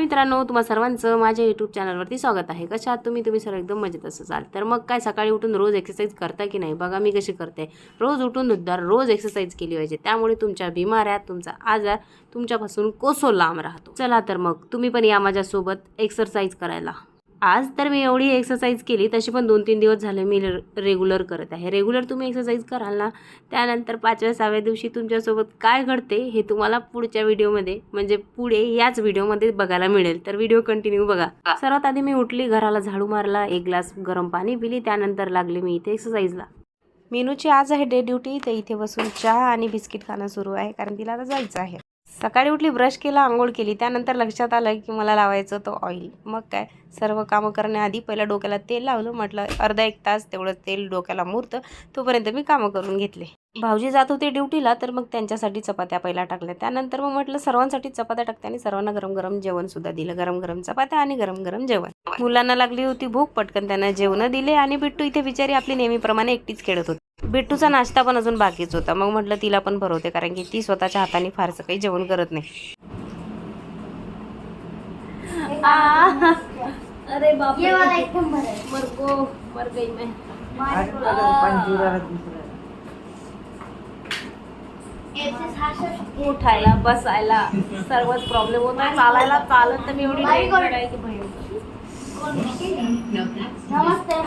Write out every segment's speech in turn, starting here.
मित्रांनो तुम्हा सर्वांचं माझ्या यूट्यूब चॅनलवरती स्वागत आहे. कशा आहात तुम्ही? तुम्ही सर्व एकदम मजेत असाल तर मग काय सकाळी उठून रोज एक्सरसाइज करता की नाही? बघा मी कशी करते. रोज उठून दर रोज एक्सरसाइज केली पाहिजे. त्यामुळे तुमच्या बिमाऱ्या तुमचा आजार तुमच्यापासून कोसो लांब राहतो. चला तर मग तुम्ही पण या माझ्यासोबत एक्सरसाइज करायला. आज तर मी एवढी एक्सरसाइज केली तशी पण दोन तीन दिवस झाले मी रेग्युलर करत आहे. रेग्युलर तुम्ही एक्सरसाइज कराल ना त्यानंतर पाचव्या सहाव्या दिवशी तुमच्यासोबत काय घडते हे तुम्हाला पुढच्या व्हिडिओमध्ये म्हणजे पुढे याच व्हिडिओमध्ये बघायला मिळेल. तर व्हिडिओ कंटिन्यू बघा. सर्वात आधी मी उठली घराला झाडू मारला एक ग्लास गरम पाणी पिली त्यानंतर लागले मी इथे एक्सरसाइजला मेनूची आज आहे डे ड्युटी तर इथे बसून चहा आणि बिस्किट खाणं सुरू आहे कारण तिला आता जायचं आहे. सकाळी उठली ब्रश केला आंघोळ केली. त्यानंतर लक्षात आलं की मला लावायचं तो ऑइल मग काय? सर्व कामं करण्याआधी पहिलं डोक्याला तेल लावलं. म्हटलं अर्धा एक तास तेवढं तेल डोक्याला मुरतं. तोपर्यंत मी कामं करून घेतले. भाऊजी जात होते ड्युटीला तर मग त्यांच्यासाठी चपात्या पहिला टाकल्या. त्यानंतर मग म्हटलं सर्वांसाठी चपात्या टाकते आणि सर्वांना गरम गरम जेवण सुद्धा दिलं. गरम गरम चपात्या आणि गरम गरम जेवण. मुलांना लागली होती भूक पटकन त्यांना जेवण दिले आणि बिट्टू इथे बिचारी आपली नेहमीप्रमाणे एकटीच खेळत होती. बिट्टूचा नाश्ता पण अजून बाकीच होता. मग म्हटलं तिला पण भरवते कारण की ती स्वतःच्या हाताने फारसं काही जेवण करत नाही. अरे बाप ये वाला एक नंबर है मर गो मर गई मैं. उठायला बसायला सर्वच प्रॉब्लेम होता. चालायला चालत तर मी एवढी आहे की नमस्ते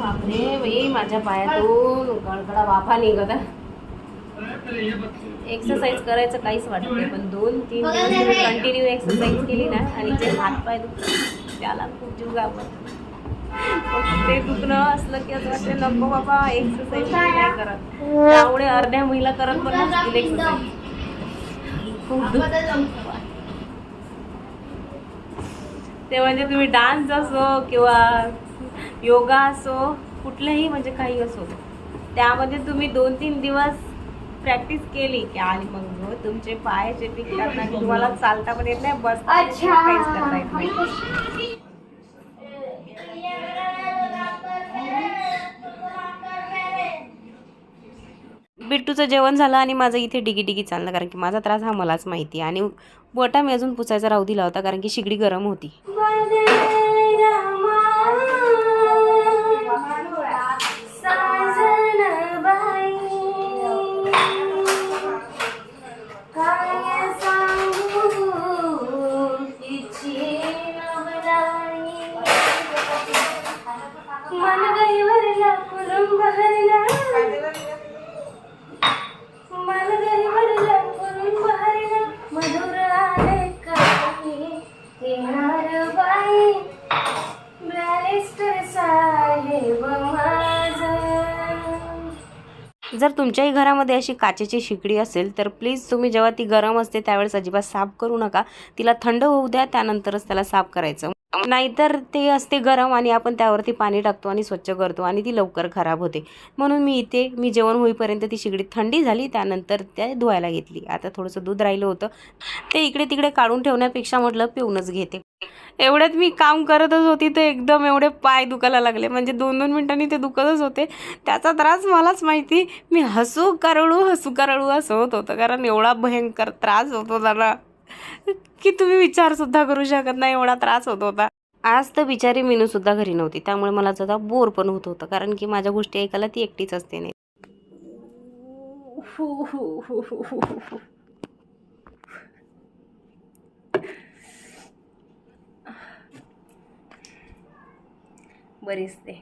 बापरे बाई माझ्या पायातून गडगडा वाफा निघत एक्सरसाइज करायचं काहीच वाटत नाही पण दोन तीन दिवस कंटिन्यू एक्सरसाइज केली ना आणि जे हात पाय दुखतात त्याला खूप जीव मग ते दुखणं असलं की असं वाटतं नको बाबा एक्सरसाइज नाही करत. त्यामुळे अर्ध्या महिला करत पण नसतील एक्सरसाइज खूप ते म्हणजे तुम्ही डान्स असो किंवा योगा असो कुठलंही म्हणजे काही असो त्यामध्ये तुम्ही दोन तीन दिवस प्रॅक्टिस केली की आणि मग तुमचे पाय जे टिकतात ना तुम्हाला चालता पण येत नाही करता येत नाही. बिट्टूचं जेवण झालं आणि माझं इथे डिगी डिगी चाललं कारण की माझा त्रास हा मलाच माहिती आहे. आणि बोटा मी अजून पुसायचा राहू दिला होता कारण की शिगडी गरम होती. जर तुमच्याही घरामध्ये अशी काचेची शिकडी असेल तर प्लीज तुम्ही जेव्हा ती गरम असते त्यावेळेस अजिबात साफ करू नका. तिला थंड होऊ द्या त्यानंतरच त्याला साफ करायचं. नाहीतर ते असते गरम आणि आपण त्यावरती पाणी टाकतो आणि स्वच्छ करतो आणि ती लवकर खराब होते. म्हणून मी इथे मी जेवण होईपर्यंत ती शिगडी थंडी झाली त्यानंतर त्या धुवायला घेतली. आता थोडंसं दूध राहिलं होतं. ते इकडे तिकडे काढून ठेवण्यापेक्षा म्हटलं पिऊनच घेते. एवढ्यात मी काम करतच होती तर एकदम एवढे पाय दुखायला लागले. म्हणजे दोन दोन मिनिटांनी ते दुखतच होते. त्याचा त्रास मलाच माहिती. मी हसू करळू हसू करळू असं होत होतं. कारण एवढा भयंकर त्रास होत होता ना. की तुम्ही विचारसुद्धा करू शकत नाही एवढा त्रास होत होता. आज तर बिचारी मीनूसुद्धा घरी नव्हती. त्यामुळे मला जरा बोर पण होत होतं. कारण की माझ्या गोष्टी ऐकायला ती एकटीच असते नाही. बरीच ते.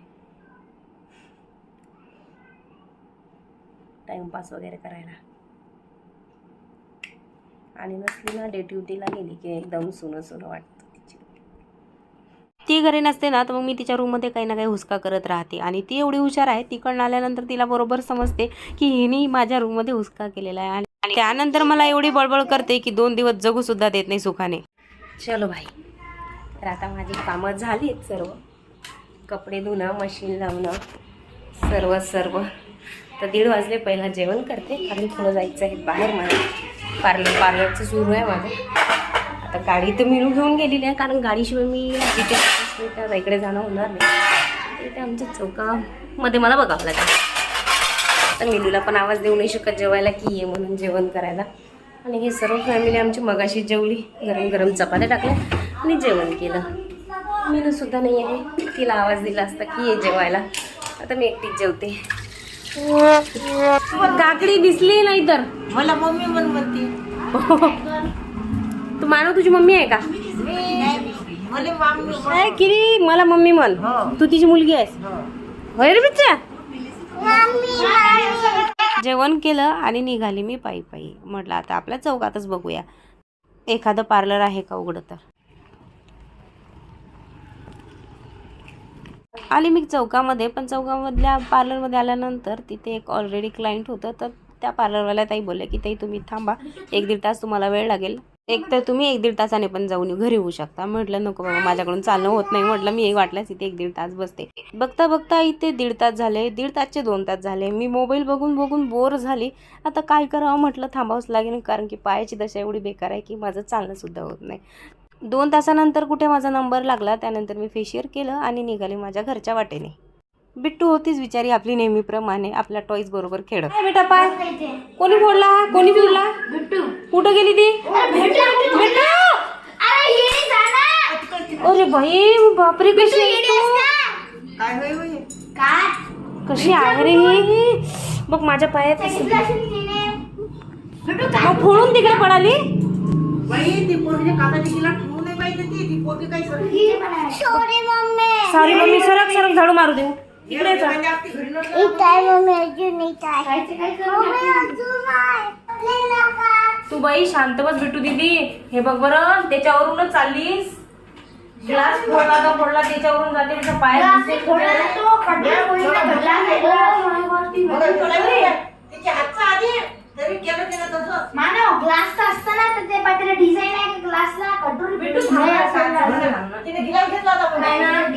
टाइमपास वगैरे करायला. आणि नसली ना डे ड्युटीला गेली की एकदम सुनं सुनं वाटतं ती घरी नसते ना तर मग मी तिच्या रूममध्ये काही ना काही हुसका करत राहते. आणि ती एवढी हुशार आहे तिकडनं आल्यानंतर तिला बरोबर समजते की हिने माझ्या रूममध्ये हुसका केलेला आहे. आणि त्यानंतर मला एवढी बळबळ करते की दोन दिवस जगू सुद्धा देत नाही सुखाने. चलो भाई. तर आता माझी कामं झालीत सर्व. कपडे धुणं मशीन लावणं सर्व सर्व. तर दीड वाजले पहिला जेवण करते. कारण थोडं जायचं आहे बाहेर मला. पार्लर पार्लरचं सुरू आहे माझं. आता गाडी तर मिळून घेऊन गेलेली आहे. कारण गाडीशिवाय मी तिथे त्या इकडे जाणं होणार नाही. इथे आमच्या चौकामध्ये मला बघावं लागेल. तर मिलूला पण आवाज देऊ नाही शकत जेवायला की ये म्हणून जेवण करायला. आणि हे सर्व फॅमिली आमची मगाशी जेवली. गरम गरम चपात्या टाकल्या आणि जेवण केलं. मीनू सुद्धा नाही आहे. तिला आवाज दिला असता की ये जेवायला. आता मी एकटीच जेवते. काकडी दिसली नाही तर मला मम्मी म्हण म्हणते. तू मानव तुझी मम्मी आहे का? मला मम्मी काय किरी मला मम्मी म्हण. हो. तू तिची मुलगी आहेस? हो. होय रे बिच्चा? जेवण केलं आणि निघाली मी पायी पायी. म्हटलं आता आपल्या चौकातच बघूया. एखादं पार्लर आहे का उघडं तर? आली मी चौकामध्ये पण चौकामधल्या पार्लरमध्ये आल्यानंतर तिथे एक ऑलरेडी क्लायंट होतं. तर त्या पार्लरवाल्या ताई बोलल्या की ताई तुम्ही थांबा. एक दीड तास तुम्हाला वेळ लागेल. एक तर तुम्ही एक दीड तासाने पण जाऊन घरी होऊ शकता. म्हटलं नको बाबा माझ्याकडून चालणं होत नाही. म्हटलं मी एक वाटल्यास इथे एक दीड तास बसते. बघता बघता इथे दीड तास झाले. दीड तासचे दोन तास झाले. मी मोबाईल बघून बघून बोर झाली. आता काय करावं म्हटलं थांबावंच लागेल. कारण की पायाची दशा एवढी बेकार आहे की माझं चालणंसुद्धा होत नाही. दोन तासानंतर कुठे माझा नंबर लागला त्यानंतर मी फेशियर केलं आणि निघाले माझ्या घरच्या वाटेने. बिट्टू होतीच बिचारी आपली नेहमीप्रमाणे आपल्या टॉईज बरोबर खेळत. काय बेटा पाय. कोणी फोडला? हा? कोणी फोडला? कुठं गेली ती? अरे भाई बापरे कशी आहे तू? काय होय होय? कशी आहे रे ही? बघ माझ्या पायात मग फोडून तिकडे पडाली? बाई ती पोरगी काका तिला ठेवू नाही पाहिजे ती ती पोरगी काय करते सॉरी मम्मी सरक सरक झाडू मारू देऊ इकडे जा. म्हणजे. तू बाई शांत बस बिट्टू दीदी हे बघ बरं त्याच्यावरूनच चाललीस ग्लास फोडला का फोडला त्याच्यावरून जाते आधी तरी केलं तिनं तसं? मानव ग्लास तर असताना तर ते पाहिजे डिझाईन आहे की ग्लासला कटोरी. तिने गिलास घेतला होता नाही ना. पण.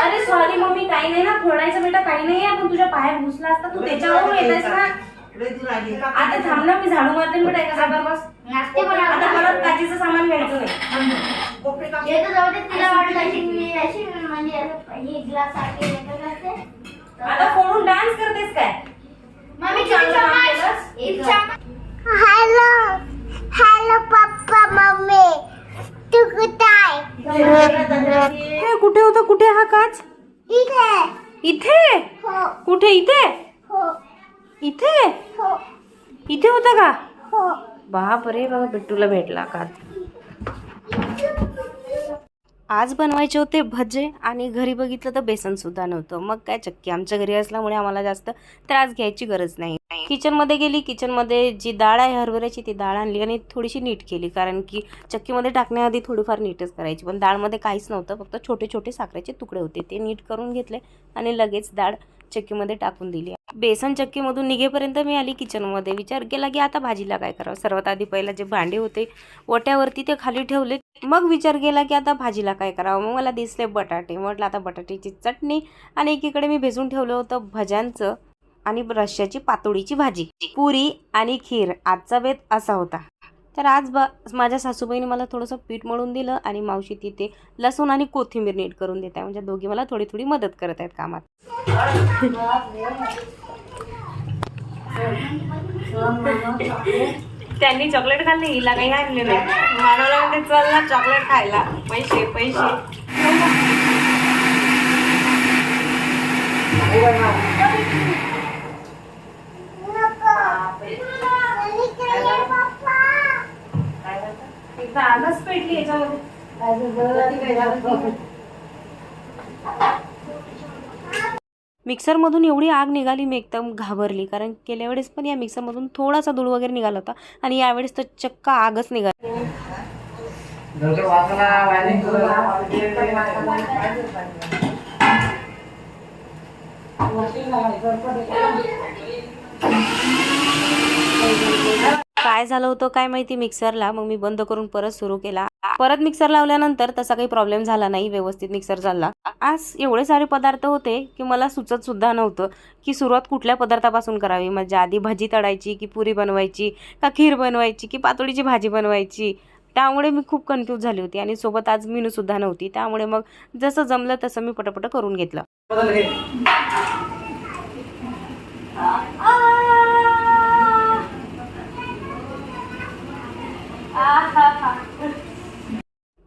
अरे सॉरी मम्मी काही नाही ना. फोडायचं बेटा काही नाही आपण तुझ्या पायात घुसला असता तू त्याच्यावरून येतेस ना. आता थांब ना मी झाडू मारते बेटा एका जागेवर बस. नाचते आता परत काचेचं सामान घ्यायचं नाही. हे तर जाऊ दे तिला वाटलं की मी अशी म्हणजे हे ग्लास आता फोडून डान्स करतेस काय? हॅलो हॅलो पप्पा मम्मी तू कुठे हे कुठे होता? कुठे हा काच? इथे. इथे? हो. कुठे? इथे? हो. इथे? हो. इथे होता का? हो. बाप रे बाबा बिट्टूला भेटला काच. आज बनवायचे होते भजे आणि घरी बघितलं तर बेसनसुद्धा नव्हतं. मग काय चक्की? आमच्या घरी असल्यामुळे आम्हाला जास्त त्रास घ्यायची गरज नाही. किचनमध्ये गेली किचनमध्ये जी डाळ आहे हरभऱ्याची ती डाळ आणली आणि थोडीशी नीट केली. कारण की चक्कीमध्ये टाकण्याआधी थोडीफार नीटच करायची. पण डाळमध्ये काहीच नव्हतं. फक्त छोटे छोटे साखरेचे तुकडे होते. ते नीट करून घेतले आणि लगेच डाळ चक्कीमध्ये टाकून दिली. बेसन चक्कीमधून निघेपर्यंत मी आली किचनमध्ये विचार केला की आता भाजीला काय करावं? सर्वात आधी पहिला जे भांडे होते ओट्यावरती ते खाली ठेवले. मग विचार केला की आता भाजीला काय करावं? मग मला दिसले बटाटे. म्हटलं आता बटाट्याची चटणी आणि एकीकडे मी भेजून ठेवलं होतं भज्यांचं आणि रश्श्याची पातोडीची भाजी. पुरी आणि खीर. आजचा बेत असा होता. तर आज बा माझ्या सासूबाईने मला थोडंसं पीठ मळून दिलं आणि मावशी तिथे लसूण आणि कोथिंबीर नीट करून देत आहे. म्हणजे दोघी मला थोडी थोडी मदत करत आहेत कामात. त्यांनी चॉकलेट खाल्ली हिला काही आणले नाही. मानवला म्हणते चल ना चॉकलेट खायला पैसे पैसे. आगच पेटली याच्यामध्ये. मिक्सरमधून एवढी आग निघाली मी एकदम घाबरली. कारण गेल्या वेळेस पण या मिक्सरमधून थोडासा धूळ वगैरे निघाला होता. आणि यावेळेस तर चक्क आगच निघाली. काय झालं होतं काय माहिती मिक्सरला मग मी बंद करून परत सुरू केला. परत मिक्सर लावल्यानंतर तसा काही प्रॉब्लेम झाला नाही. व्यवस्थित मिक्सर चालला. आज एवढे सारे पदार्थ होते की मला सुचत सुद्धा नव्हतं की सुरुवात कुठल्या पदार्थापासून करावी. म्हणजे आधी भाजी तळायची की पुरी बनवायची का खीर बनवायची की पातोडीची भाजी बनवायची. त्यामुळे मी खूप कन्फ्यूज झाली होती आणि सोबत आज मीनू सुद्धा नव्हती. त्यामुळे मग जसं जमलं तसं मी पटापट करून घेतलं.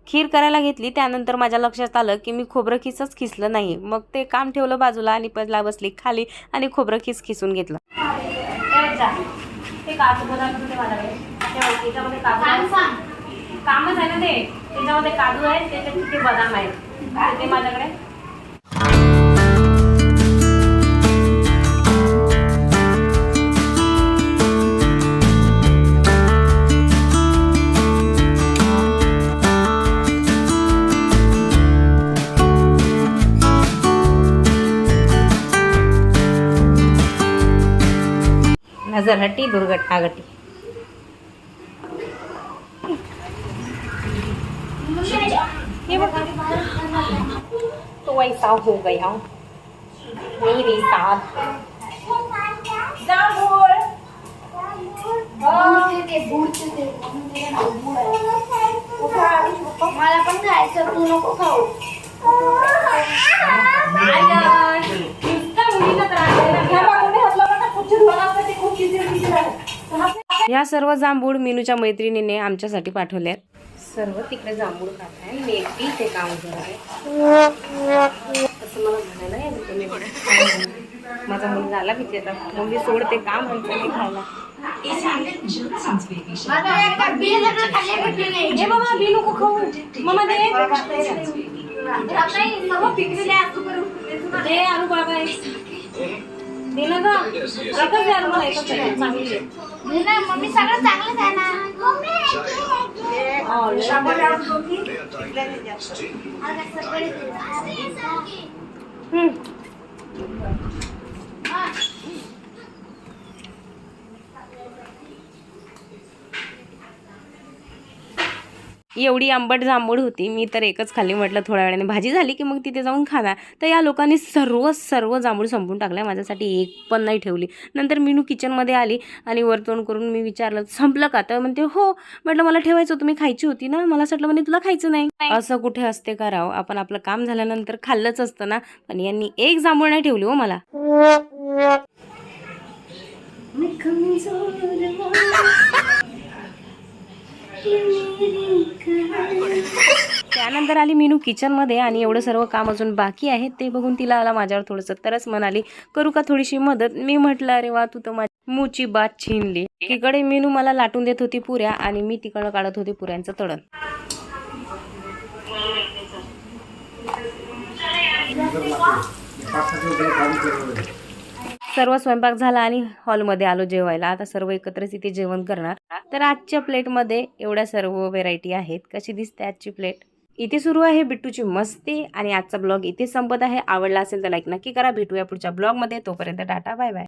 खीर करायला घेतली त्यानंतर माझ्या लक्षात आलं की मी खोबरं खिसच खिसलं नाही. मग ते काम ठेवलं बाजूला आणि पजला बसली खाली आणि खोबरं खिस खिसून घेतलं. कामच आहे. ना ते. त्याच्यामध्ये काजू आहे त्याच्यात तिथे बदाम आहे ते माझ्याकडे. नजर हटी दुर्घटना घटी ये बघ. तो वैसा हो गया. मेरी साथ. मला पण खायचं तू नको खाऊ. या सर्व जांभूळ मीनूच्या मैत्रिणीने आमच्यासाठी पाठवल्यात सर्व तिकडे जांभूळ खात आहे. मी एकटी ते काम करत असं मला म्हणायला. माझा मुलगा आला मग सोडते का म्हणते मी खायला. भेटले नाही हे बाबा बी नको खाऊ मम्मा दे नाही सर्व पिकलेले असू करून दे आलू बाबा दे ना ग एकच दे आलू मला एकच दे. चांगली आहे. नाही मम्मी सगळं चांगलंच आहे ना Oh, हम्म. एवढी आंबट जांभूळ होती मी तर एकच खाल्ली. म्हटलं थोड्या वेळाने भाजी झाली की मग तिथे जाऊन खाणार. तर या लोकांनी सर्व सर्व जांभूळ संपून टाकल्या. माझ्यासाठी एक पण नाही ठेवली. नंतर मीनू किचनमध्ये आली आणि वरतोंड करून मी विचारलं संपलं का? तर म्हणते हो. म्हटलं मला ठेवायचं होतं. मी खायची होती ना. मला असं वाटलं म्हणे तुला खायचं नाही. असं कुठे असते का राव? आपण आपलं काम झाल्यानंतर खाल्लंच असतं ना. पण यांनी एक जांभूळ नाही ठेवली हो मला. त्यानंतर आली मीनू किचनमध्ये आणि एवढं सर्व काम अजून बाकी आहे ते बघून तिला आला माझ्यावर थोडंसं तरच म्हणाली करू का थोडीशी मदत? मी म्हटलं अरे वा तू तर माझी मूची बात छिनली. तिकडे मीनू मला लाटून देत होती पुऱ्या आणि मी तिकडं काढत होती पुऱ्यांचं तळण. सर्व स्वयंपाक झाला आणि हॉलमध्ये आलो जेवायला. आता सर्व एकत्रच इथे जेवण करणार. तर आजच्या प्लेटमध्ये एवढ्या सर्व व्हेरायटी आहेत. कशी दिसते आजची प्लेट? इथे सुरू आहे बिट्टूची मस्ती आणि आजचा ब्लॉग इथे संपत आहे. आवडला असेल तर लाईक नक्की करा. भेटूया पुढच्या ब्लॉगमध्ये. तोपर्यंत टाटा बाय बाय.